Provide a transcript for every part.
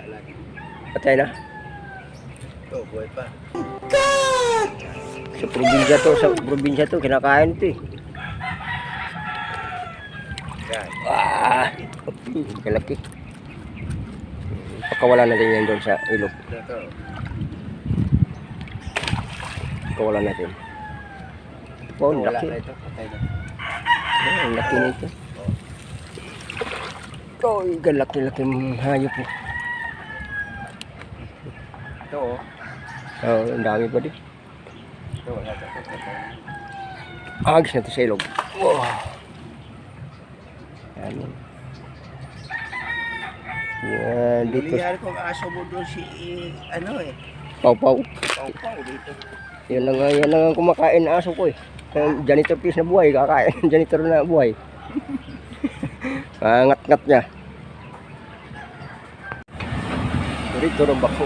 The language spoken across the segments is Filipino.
Wala lagi. Patay na. Ito, buhay pa. Sa probinsya to, sa probinsya to, kinakain to eh. Ah, kalaki. Pakawalan natin yan doon sa ilog. Ito. Pakawalan natin. Oh, ang laki. Oh, ang laki nito. Oh, ang laki-laki hayop po. Ito, oh. Oh, ang dami pa din. Ito, wala ito. Agis na to sa ilog. Wow. Yan. Yan, dito. Nangyari kong aso mo doon si, ano eh. Pau-pau. Pau-pau dito. Yan lang, yan lang ang kumakain na aso ko eh. Janitor piece na buhay, kakain. janitor na buhay. Angat-ngat niya. Dito ng bako.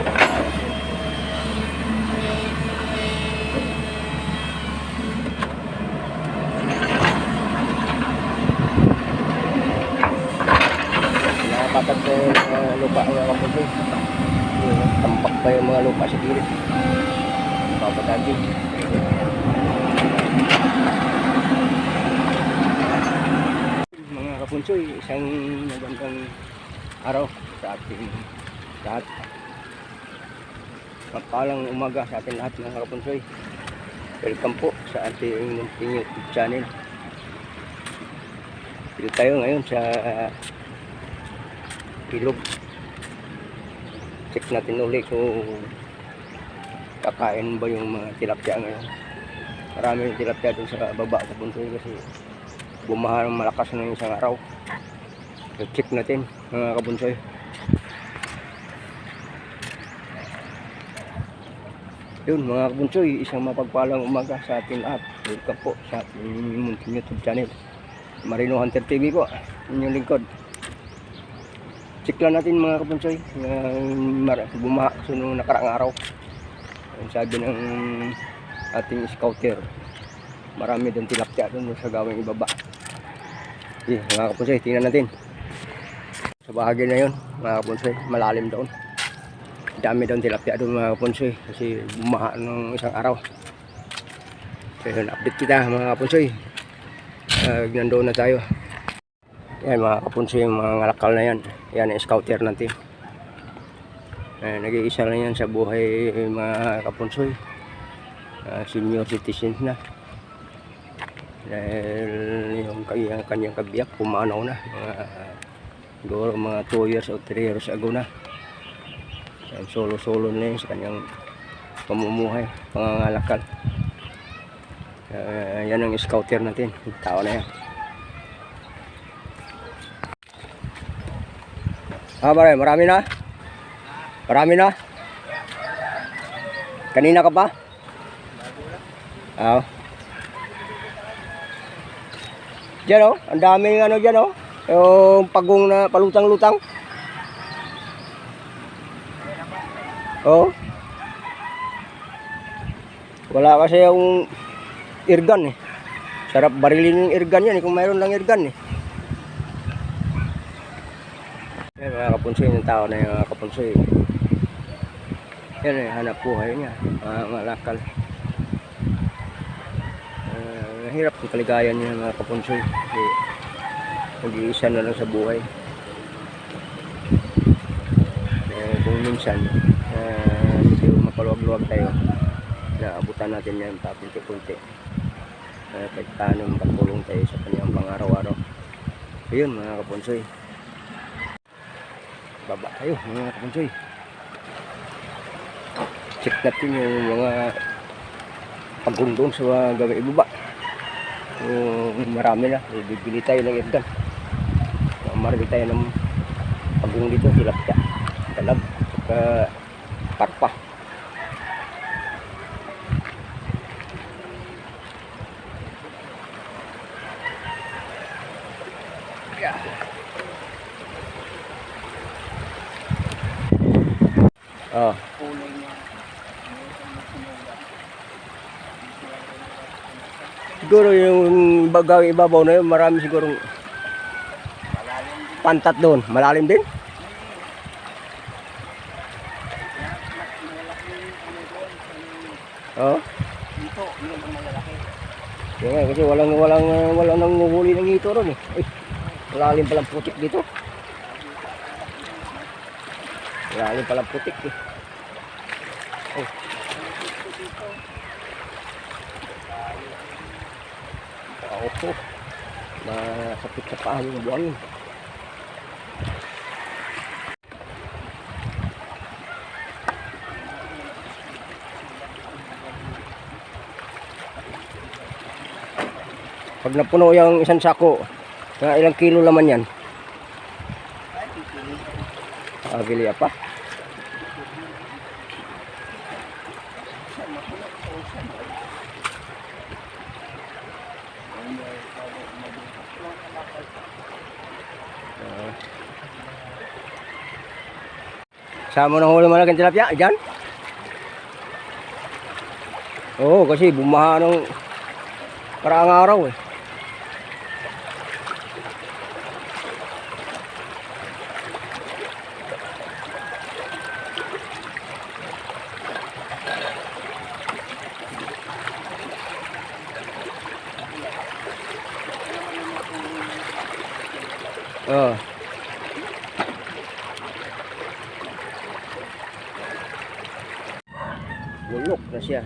Nakapatag sa uh, lupa ang mga kapatid. Tambak pa yung mga lupa sa gilid. Papatagin. Mga kapunsoy, isang magandang araw sa ating lahat. Mapalang umaga sa ating lahat mga kapunsoy. Welcome po sa ating munting YouTube channel. Dito tayo ngayon sa ilog. Check natin ulit kung kakain ba yung mga tilapia ngayon. Marami yung tilapia dun sa baba sa bunsoy kasi bumaha malakas ng isang araw. Check natin mga kabunsoy. Yun mga kabunsoy, isang mapagpalang umaga sa ating lahat. Welcome po sa ating YouTube channel. Marino Hunter TV po, inyong lingkod. Check lang natin mga kabunsoy, yung bumaha so, nung nakaraang araw. Ang sabi ng ating scouter, marami doon tilapia doon sa gawing ibaba. Okay, mga kapunsay, tingnan natin. Sa bahagi na yun, mga kapunsay, malalim doon. Dami doon tilapia doon mga kapunsay kasi bumaha ng isang araw. So yun, update kita mga kapunsay. Uh, nandoon na tayo. Yan mga kapunsay, mga ngalakal na yan. Yan ang scouter natin. Eh, nag-iisa lang yan sa buhay mga kapunsoy. Ah, senior citizens na. Dahil yung kanyang, kanyang kabiyak, pumanaw na. Mga, siguro mga 2 years o 3 years ago na. Yan, Solo-solo na yun sa kanyang pamumuhay, pangangalakal. Ah, yan ang scouter natin, tao na yan. Ah, pare, marami na? Marami na? Kanina ka pa? Oo. Diyan oh, ang daming ano diyan oh. Yung pagong na palutang-lutang. Oh. Wala kasi yung irgan eh. Sarap barilin yung irgan yan eh, kung mayroon lang irgan eh. Yan mga kapunsoy ng tao na yung mga kapunsoy. Yan eh, hanap buhay niya. Mga malakal. Uh, hirap ang kaligayan niya mga kapunsoy. Kasi nag-iisa na lang sa buhay. Eh, kung minsan, uh, medyo mapaluwag-luwag tayo, naabutan natin yan papunti-punti. Uh, kahit paano makatulong tayo sa kanyang pang-araw-araw. Ayun mga kapunsoy baba tayo mga kapunsoy check natin yung mga pagundong sa gabi ibaba yung marami na bibili tayo ng irgan marami tayo ng pagong dito tilapia dalag saka parpa. Oh. Siguro yung bagang ibabaw na yun, marami siguro pantat doon. Malalim din? Oh. Dito, yun ang malalaki. Yeah, kasi walang walang walang nang huhuli ng ito ron eh. Ay, malalim palang putik dito. Malalim palang putik eh. Oh. Oo po. Masakit sa paa yung buhangin. Pag napuno yung isang sako, mga ilang kilo laman yan? Ah, bili pa. Saan mo nang huli malaking tilapia? Diyan? Oo, kasi bumaha nung paraang araw eh. Oo. Bulok na siya.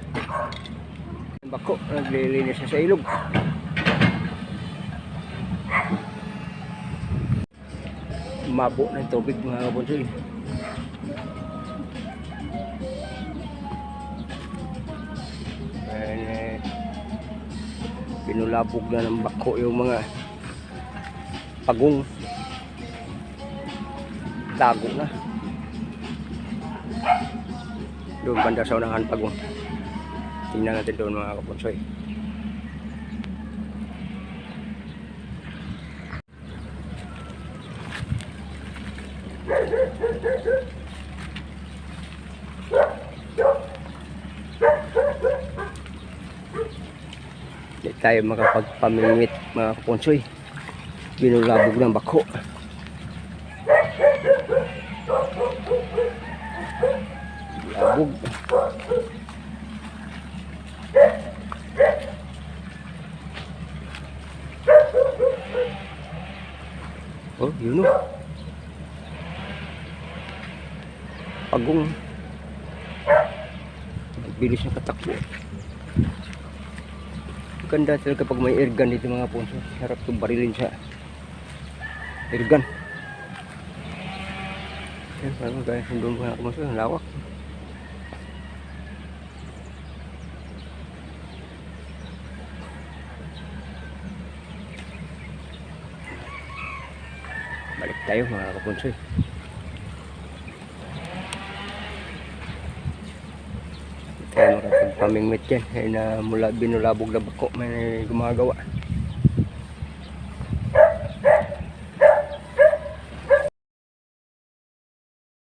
Bako, naglilinis siya sa ilog. Mabo ng tubig mga kabunsoy. Ayan, eh, pinulabog na ng bako yung mga pagong tago na doon banda sa unahan pagong tingnan natin doon mga kapunsoy. Hindi tayo makapagpamimit mga kapunsoy. Binulabog ng bako labog oh yun o pagong. Bilis ng katakbo ganda talaga pag may airgun dito mga punso. Sarap itong barilin sa airgun. Yan parang guys doon mga punso ang lawak tayo mga kapunsoy. Tayo makapagpamingwit yan. Eh, na mula binulabog na bako may gumagawa